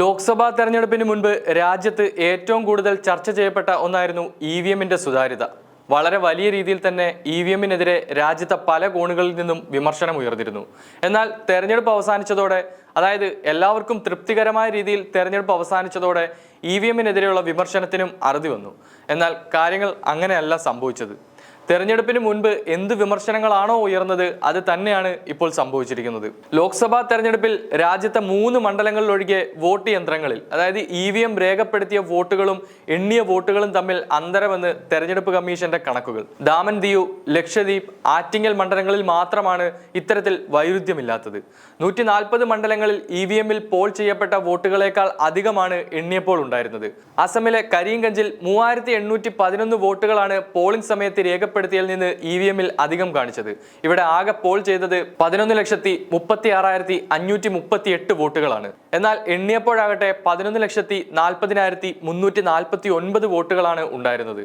ലോക്സഭാ തെരഞ്ഞെടുപ്പിന് മുൻപ് രാജ്യത്ത് ഏറ്റവും കൂടുതൽ ചർച്ച ചെയ്യപ്പെട്ട ഒന്നായിരുന്നു ഇ വി എമ്മിന്റെ സുതാര്യത. വളരെ വലിയ രീതിയിൽ തന്നെ ഇ വി എമ്മിനെതിരെ രാജ്യത്തെ പല കോണുകളിൽ നിന്നും വിമർശനം ഉയർന്നിരുന്നു. എന്നാൽ തെരഞ്ഞെടുപ്പ് അവസാനിച്ചതോടെ അതായത് എല്ലാവർക്കും തൃപ്തികരമായ രീതിയിൽ തെരഞ്ഞെടുപ്പ് അവസാനിച്ചതോടെ ഇ വി എമ്മിനെതിരെയുള്ള വിമർശനത്തിനും അറുതി വന്നു. എന്നാൽ കാര്യങ്ങൾ അങ്ങനെയല്ല സംഭവിച്ചത്. തെരഞ്ഞെടുപ്പിന് മുൻപ് എന്ത് വിമർശനങ്ങളാണോ ഉയർന്നത് അത് തന്നെയാണ് ഇപ്പോൾ സംഭവിച്ചിരിക്കുന്നത്. ലോക്സഭാ തെരഞ്ഞെടുപ്പിൽ രാജ്യത്തെ മൂന്ന് മണ്ഡലങ്ങളിലൊഴികെ വോട്ട് യന്ത്രങ്ങളിൽ അതായത് ഇ വി എം രേഖപ്പെടുത്തിയ വോട്ടുകളും എണ്ണിയ വോട്ടുകളും തമ്മിൽ അന്തരമെന്ന് തെരഞ്ഞെടുപ്പ് കമ്മീഷന്റെ കണക്കുകൾ. ദാമൻ ദിയു ലക്ഷദ്വീപ് ആറ്റിങ്ങൽ മണ്ഡലങ്ങളിൽ മാത്രമാണ് ഇത്തരത്തിൽ വൈരുദ്ധ്യമില്ലാത്തത്. നൂറ്റി നാൽപ്പത് മണ്ഡലങ്ങളിൽ ഇ വി എമ്മിൽ പോൾ ചെയ്യപ്പെട്ട വോട്ടുകളേക്കാൾ അധികമാണ് എണ്ണിയപ്പോൾ ഉണ്ടായിരുന്നത്. അസമിലെ കരീംഗഞ്ചിൽ മൂവായിരത്തി എണ്ണൂറ്റി പതിനൊന്ന് വോട്ടുകളാണ് പോളിംഗ് സമയത്ത് രേഖപ്പെടുത്തിയതിൽ നിന്ന് ഇ വി എമ്മിൽ അധികം കാണിച്ചത്. ഇവിടെ ആകെ പോൾ ചെയ്തത് പതിനൊന്ന് ലക്ഷത്തി മുപ്പത്തി ആറായിരത്തി അഞ്ഞൂറ്റി മുപ്പത്തി എട്ട് വോട്ടുകളാണ്. എന്നാൽ എണ്ണിയപ്പോഴാകട്ടെ പതിനൊന്ന് ലക്ഷത്തി നാൽപ്പതിനായിരത്തി മുന്നൂറ്റി നാൽപ്പത്തി ഒൻപത് വോട്ടുകളാണ് ഉണ്ടായിരുന്നത്.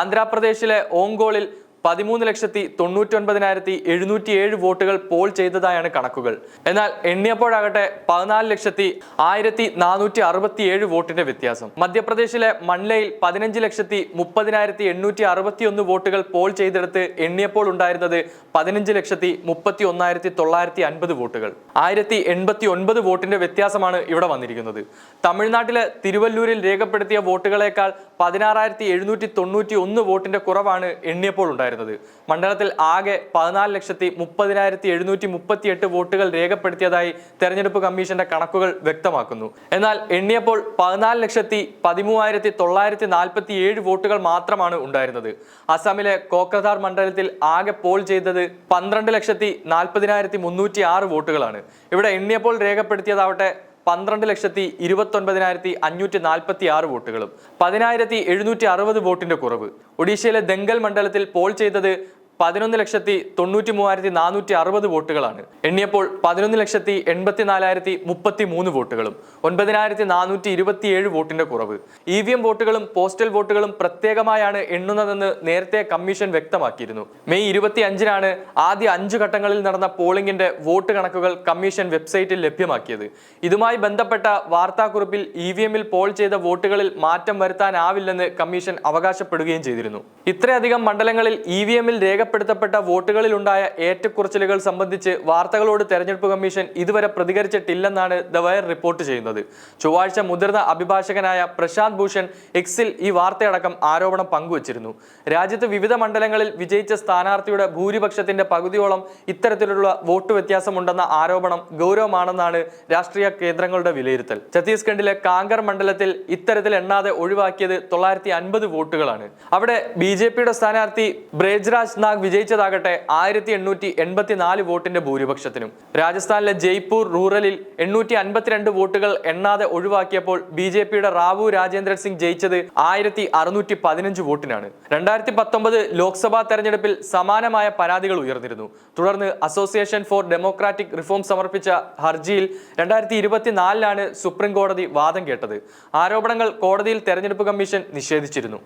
ആന്ധ്രാപ്രദേശിലെ ഓങ്കോളിൽ പതിമൂന്ന് ലക്ഷത്തി തൊണ്ണൂറ്റി ഒൻപതിനായിരത്തി എഴുന്നൂറ്റി ഏഴ് വോട്ടുകൾ പോൾ ചെയ്തതായാണ് കണക്കുകൾ. എന്നാൽ എണ്ണിയപ്പോഴാകട്ടെ പതിനാല് ലക്ഷത്തി ആയിരത്തി നാനൂറ്റി അറുപത്തി ഏഴ് വോട്ടിന്റെ വ്യത്യാസം. മധ്യപ്രദേശിലെ മൺലയിൽ പതിനഞ്ച് ലക്ഷത്തി മുപ്പതിനായിരത്തി എണ്ണൂറ്റി അറുപത്തി ഒന്ന് വോട്ടുകൾ പോൾ ചെയ്തെടുത്ത് എണ്ണിയപ്പോൾ ഉണ്ടായിരുന്നത് പതിനഞ്ച് ലക്ഷത്തി മുപ്പത്തി ഒന്നായിരത്തി തൊള്ളായിരത്തി അൻപത് വോട്ടുകൾ. ആയിരത്തി എൺപത്തി ഒൻപത് വോട്ടിന്റെ വ്യത്യാസമാണ് ഇവിടെ വന്നിരിക്കുന്നത്. തമിഴ്നാട്ടിലെ തിരുവല്ലൂരിൽ രേഖപ്പെടുത്തിയ വോട്ടുകളേക്കാൾ പതിനാറായിരത്തി എഴുന്നൂറ്റി തൊണ്ണൂറ്റി ഒന്ന് വോട്ടിന്റെ കുറവാണ് എണ്ണിയപ്പോൾ ഉണ്ടായിരുന്നത് മണ്ഡലത്തിൽ ആകെ പതിനാല് ലക്ഷത്തി മുപ്പതിനായിരത്തി എഴുന്നൂറ്റി മുപ്പത്തി എട്ട് വോട്ടുകൾ രേഖപ്പെടുത്തിയതായി തെരഞ്ഞെടുപ്പ് കമ്മീഷന്റെ കണക്കുകൾ വ്യക്തമാക്കുന്നു. എന്നാൽ എണ്ണിയപ്പോൾ പതിനാല് ലക്ഷത്തി പതിമൂവായിരത്തി തൊള്ളായിരത്തി നാൽപ്പത്തി ഏഴ് വോട്ടുകൾ മാത്രമാണ് ഉണ്ടായിരുന്നത്. അസമിലെ കോക്രധാർ മണ്ഡലത്തിൽ ആകെ പോൾ ചെയ്തത് പന്ത്രണ്ട് ലക്ഷത്തി നാൽപ്പതിനായിരത്തി മുന്നൂറ്റി ആറ് വോട്ടുകളാണ്. ഇവിടെ എണ്ണിയപ്പോൾ രേഖപ്പെടുത്തിയതാവട്ടെ പന്ത്രണ്ട് ലക്ഷത്തി ഇരുപത്തൊൻപതിനായിരത്തി അഞ്ഞൂറ്റി നാൽപ്പത്തി ആറ് വോട്ടുകളും പതിനായിരത്തി എഴുന്നൂറ്റി അറുപത് വോട്ടിന്റെ കുറവ്. ഒഡീഷയിലെ ദംഗൽ മണ്ഡലത്തിൽ പോൾ ചെയ്തത് പതിനൊന്ന് ലക്ഷത്തി തൊണ്ണൂറ്റി മൂവായിരത്തി നാനൂറ്റി അറുപത് വോട്ടുകളാണ്. എണ്ണിയപ്പോൾ പതിനൊന്ന് ലക്ഷത്തി എൺപത്തി നാലായിരത്തി മുപ്പത്തി മൂന്ന് വോട്ടുകളും ഒൻപതിനായിരത്തി നാനൂറ്റി ഇരുപത്തിയേഴ് വോട്ടിന്റെ കുറവ്. ഇ വി എം വോട്ടുകളും പോസ്റ്റൽ വോട്ടുകളും പ്രത്യേകമായാണ് എണ്ണുന്നതെന്ന് നേരത്തെ കമ്മീഷൻ വ്യക്തമാക്കിയിരുന്നു. മെയ് ഇരുപത്തി അഞ്ചിനാണ് ആദ്യ അഞ്ച് ഘട്ടങ്ങളിൽ നടന്ന പോളിംഗിന്റെ വോട്ട് കണക്കുകൾ കമ്മീഷൻ വെബ്സൈറ്റിൽ ലഭ്യമാക്കിയത്. ഇതുമായി ബന്ധപ്പെട്ട വാർത്താക്കുറിപ്പിൽ ഇ വി എമ്മിൽ പോൾ ചെയ്ത വോട്ടുകളിൽ മാറ്റം വരുത്താനാവില്ലെന്ന് കമ്മീഷൻ അവകാശപ്പെടുകയും ചെയ്തിരുന്നു. ഇത്രയധികം മണ്ഡലങ്ങളിൽ ഇ വി എമ്മിൽ രേഖപ്പെടുത്തപ്പെട്ട വോട്ടുകളിലുണ്ടായ ഏറ്റക്കുറച്ചിലുകൾ സംബന്ധിച്ച് വാർത്തകളോട് തെരഞ്ഞെടുപ്പ് കമ്മീഷൻ ഇതുവരെ പ്രതികരിച്ചിട്ടില്ലെന്നാണ് ദ വയർ റിപ്പോർട്ട് ചെയ്യുന്നത്. ചൊവ്വാഴ്ച മുതിർന്ന അഭിഭാഷകനായ പ്രശാന്ത് ഭൂഷൺ എക്സിൽ ഈ വാർത്തയടക്കം ആരോപണം പങ്കുവച്ചിരുന്നു. രാജ്യത്ത് വിവിധ മണ്ഡലങ്ങളിൽ വിജയിച്ച സ്ഥാനാർത്ഥിയുടെ ഭൂരിപക്ഷത്തിന്റെ പകുതിയോളം ഇത്തരത്തിലുള്ള വോട്ട് വ്യത്യാസമുണ്ടെന്ന ആരോപണം ഗൗരവമാണെന്നാണ് രാഷ്ട്രീയ കേന്ദ്രങ്ങളുടെ വിലയിരുത്തൽ. ഛത്തീസ്ഗഡിലെ കാങ്കർ മണ്ഡലത്തിൽ ഇത്തരത്തിൽ എണ്ണാതെ ഒഴിവാക്കിയത് തൊള്ളായിരത്തി വോട്ടുകളാണ്. അവിടെ ബി സ്ഥാനാർത്ഥി ബ്രേജ്രാജ് നാഗ് വിജയിച്ചതാകട്ടെ ആയിരത്തി എണ്ണൂറ്റി എൺപത്തി നാല് വോട്ടിന്റെ ഭൂരിപക്ഷത്തിനും. രാജസ്ഥാനിലെ ജയ്പൂർ റൂറലിൽ എണ്ണൂറ്റി അൻപത്തിരണ്ട് വോട്ടുകൾ എണ്ണാതെ ഒഴിവാക്കിയപ്പോൾ ബി ജെ പിയുടെ റാവു രാജേന്ദ്രൻ സിംഗ് ജയിച്ചത് ആയിരത്തി അറുന്നൂറ്റി പതിനഞ്ച് വോട്ടിനാണ്. രണ്ടായിരത്തി പത്തൊമ്പത് ലോക്സഭാ തെരഞ്ഞെടുപ്പിൽ സമാനമായ പരാതികൾ ഉയർന്നിരുന്നു. തുടർന്ന് അസോസിയേഷൻ ഫോർ ഡെമോക്രാറ്റിക് റിഫോം സമർപ്പിച്ച ഹർജിയിൽ രണ്ടായിരത്തി ഇരുപത്തിനാലിലാണ് സുപ്രീം കോടതി വാദം കേട്ടത്. ആരോപണങ്ങൾ കോടതിയിൽ തെരഞ്ഞെടുപ്പ് കമ്മീഷൻ നിഷേധിച്ചിരുന്നു.